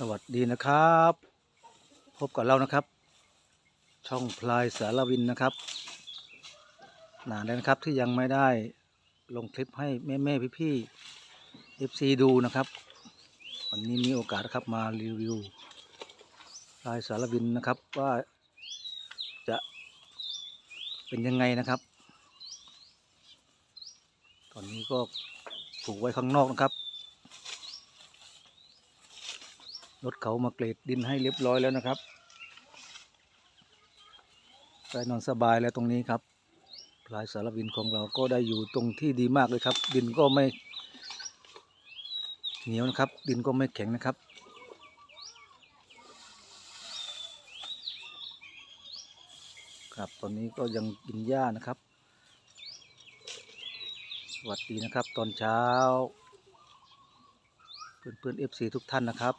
สวัสดีนะครับ พบกับเรานะครับ ช่องพลายสารวินนะครับนานแล้วนะครับที่ยังไม่ได้ลงคลิปให้แม่แม่พี่พี่เอฟซีดูนะครับ วันนี้มีโอกาสครับมารีวิวพลายสารวินนะครับว่าจะเป็นยังไงนะครับ ตอนนี้ก็ถูกไว้ข้างนอกนะครับ รถเขามาเกรดดินให้เรียบร้อยแล้วนะครับได้นอนสบายแล้วตรงนี้ครับพลายสารวินของเราก็ได้อยู่ตรงที่ดีมากเลยครับ ดินก็ไม่เหนียวนะครับ ดินก็ไม่แข็งนะครับครับตอนนี้ก็ยังกินหญ้านะครับ สวัสดีนะครับตอนเช้า เพื่อนเพื่อนเอฟซีทุกท่านนะครับ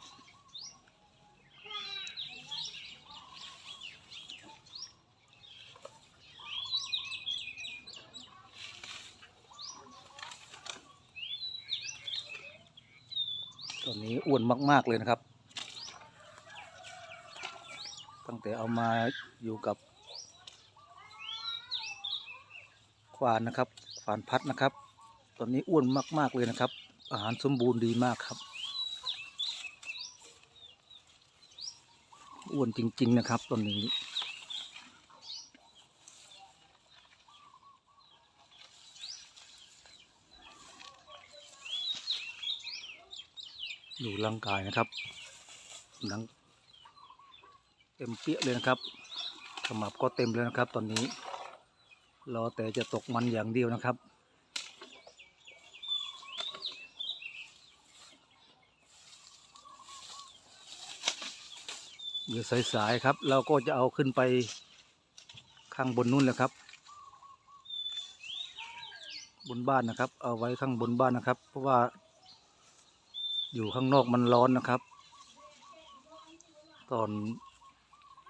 ตอนนี้อ้วนมาก ๆ เลยนะครับ ตั้งแต่เอามาอยู่กับ ควานนะครับควานพัดนะครับ ตอนนี้อ้วนมาก ๆ เลยนะครับ อาหารสมบูรณ์ดีมากครับ อ้วนจริง ๆ นะครับตอนนี้ ดูร่างกายนะครับหนังเต็มเปี้ยเลยนะครับขมับก็เต็มเลยนะครับ ตอนนี้รอแต่จะตกมันอย่างเดียวนะครับเดี๋ยวสายๆครับ เราก็จะเอาขึ้นไปข้างบนนู้นแหละครับ บนบ้านนะครับ เอาไว้ข้างบนบ้านนะครับ เพราะว่า อยู่ข้างนอกมันร้อนนะครับ ตอน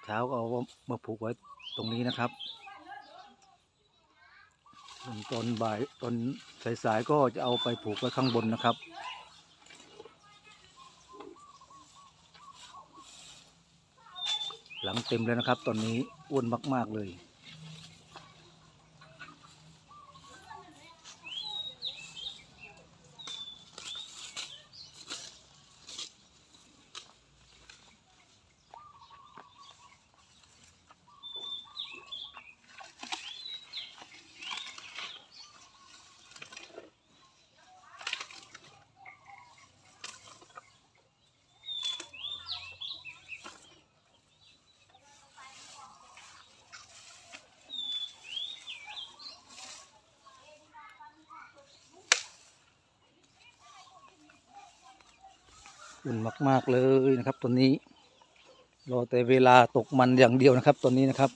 เช้าเอามาผูกไว้ตรงนี้นะครับ ตอนบ่ายตอนสายๆก็จะเอาไปผูกไว้ข้างบนนะครับหลังเต็มเลยนะครับ ตอนนี้อ้วนมาก ๆ เลย อุ่นมาก ๆ เลยนะครับตัวนี้ รอแต่เวลาตกมันอย่างเดียวนะครับตัวนี้นะครับ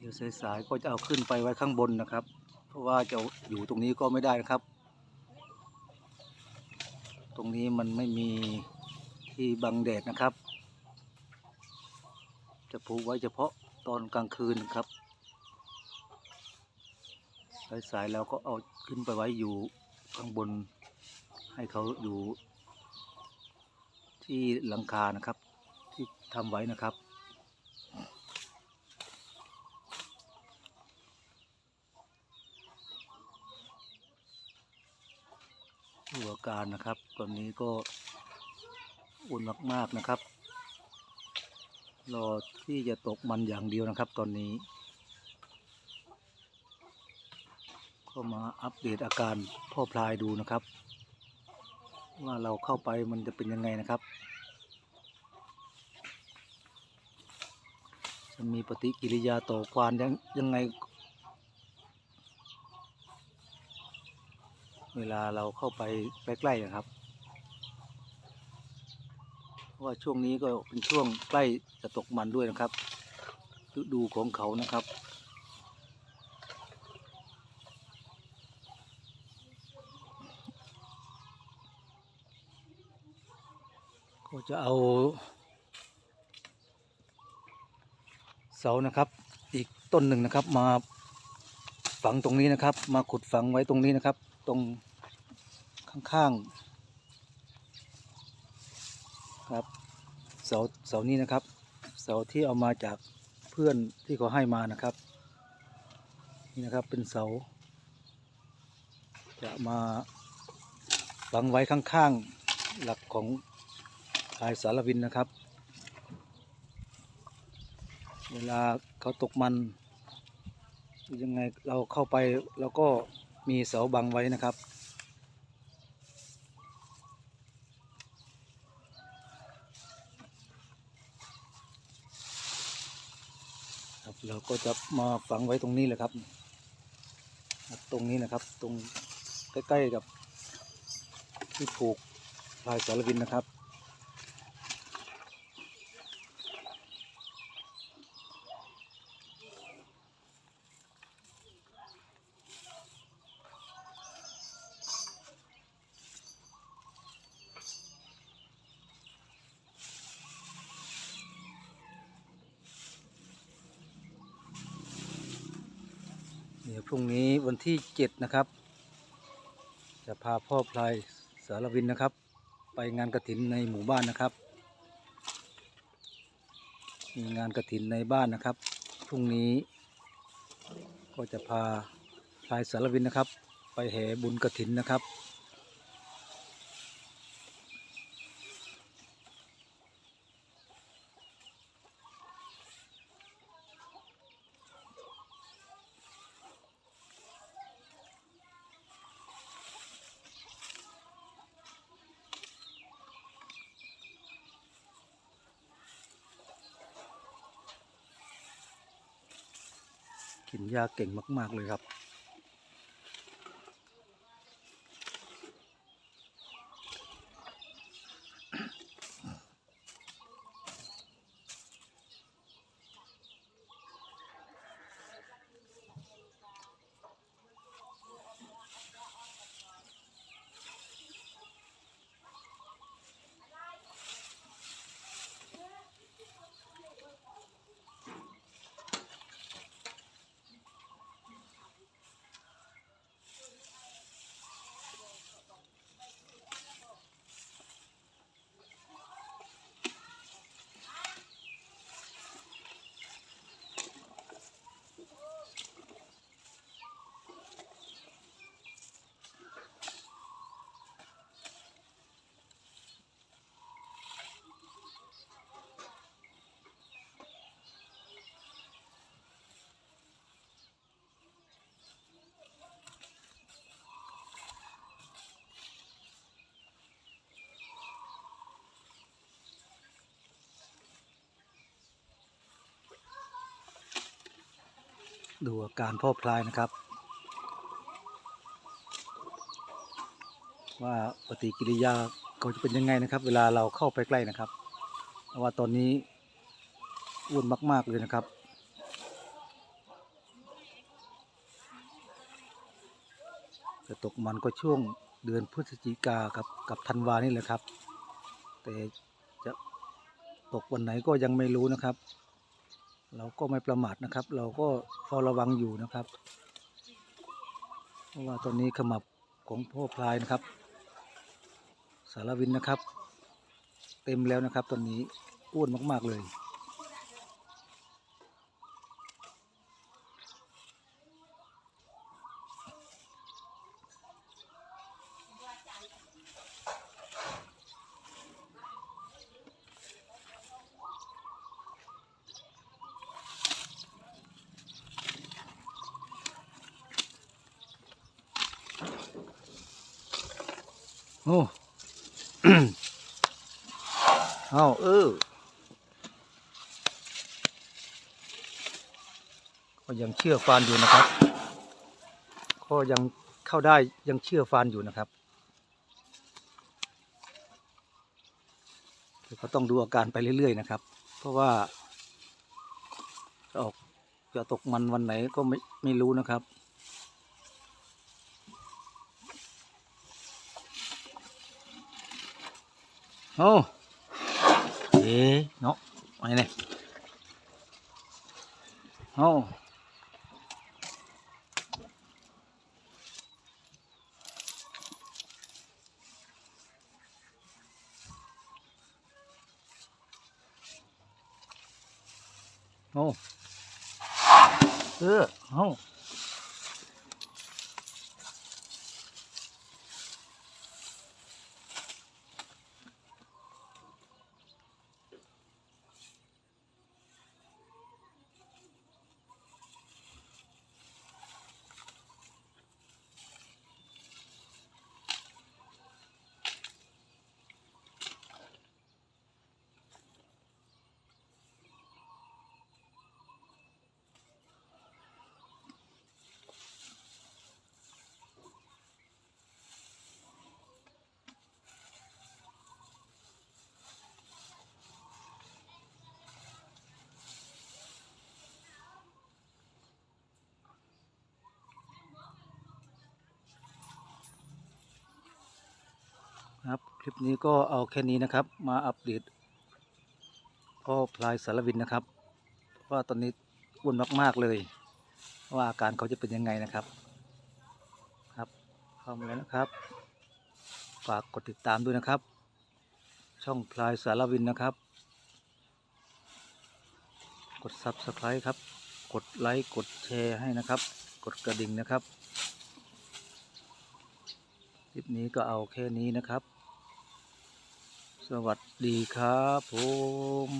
เดี๋ยวสายๆก็จะเอาขึ้นไปไว้ข้างบนนะครับ เพราะว่าจะอยู่ตรงนี้ก็ไม่ได้นะครับ ตรงนี้มันไม่มีที่บังแดดนะครับ จะผูกไว้เฉพาะตอนกลางคืนครับ สายๆเราก็เอาขึ้นไปไว้อยู่ข้างบน ให้เขาอยู่ที่หลังคานะครับ ที่ทำไว้นะครับ การนะครับ ตอนนี้ก็อุ่นมากๆนะครับ รอที่จะตกมันอย่างเดียวนะครับ ตอนนี้ก็มาอัปเดตอาการพ่อพลายดูนะครับ ว่าเราเข้าไปมันจะเป็นยังไงนะครับ จะมีปฏิกิริยาต่อควานยังยังไง เวลาเราเข้าไปใกล้ๆนะครับ เพราะว่าช่วงนี้ก็เป็นช่วงใกล้จะตกมันด้วยนะครับฤดูของเขานะครับก็จะเอาเสานะครับ อีกต้นหนึ่งนะครับมา ฝังตรงนี้นะครับ มาขุดฝังไว้ตรงนี้นะครับ ตรงข้างๆครับเสาเสานี้นะครับ เสาที่เอามาจากเพื่อนที่เขาให้มานะครับ นี่นะครับเป็นเสา จะมาฝังไว้ข้างๆหลักของพลายสารวินนะครับ เวลาเขาตกมัน ยังไงเราเข้าไปเราก็มีเสาบังไว้นะครับ ครับเราก็จะมาฝังไว้ตรงนี้แหละครับ ตรงนี้นะครับตรงใกล้ๆกับที่ผูกลายสารวินนะครับ เดี๋ยวพรุ่งนี้วันที่เจ็ดนะครับ จะพาพ่อพลายสารวินนะครับ ไปงานกระถินในหมู่บ้านนะครับ มีงานกระถินในบ้านนะครับ พรุ่งนี้ ก็จะพาพลายสารวินนะครับ ไปแห่บุญกระถินนะครับ กินยาเก่งมาก ๆ เลยครับ ดูอาการพ่อพลายนะครับ ว่าปฏิกิริยาเขาจะเป็นยังไงนะครับ เวลาเราเข้าไปใกล้นะครับเพราะว่าตอนนี้อ้วนมาก ๆ เลยนะครับ จะตกมันก็ช่วงเดือนพฤศจิกากับกับธันวานี่แหละครับ แต่จะตกวันไหนก็ยังไม่รู้นะครับ เราก็ไม่ประมาทนะครับ เราก็เฝ้าระวังอยู่นะครับ เพราะว่าตอนนี้ขมับของพ่อพลายนะครับ สารวินนะครับ เต็มแล้วนะครับ ตอนนี้อ้วนมาก ๆ เลย เอาเออ ก็ยังเชื่อฟานอยู่นะครับ ก็ยังเข้าได้ยังเชื่อฟานอยู่นะครับก็ต้องดูอาการไปเรื่อยๆนะครับ เพราะว่าจะออกจะตกมันวันไหนก็ไม่ไม่รู้นะครับ โอ้เอ๊ะเนาะไปเนี่ยโอ้โอ้เออโอ้ คลิปนี้ก็เอาแค่นี้นะครับ มาอัปเดตพ่อพลายสารวินนะครับ ว่าตอนนี้อ้วนมากๆเลย ว่าอาการเขาจะเป็นยังไงนะครับ ครับเข้ามาแล้วนะครับ ฝากกดติดตามด้วยนะครับ ช่องพลายสารวินนะครับ กด subscribe ครับ กดไลค์กดแชร์ให้นะครับ กดกระดิ่งนะครับคลิปนี้ก็เอาแค่นี้นะครับ สวัสดีครับผม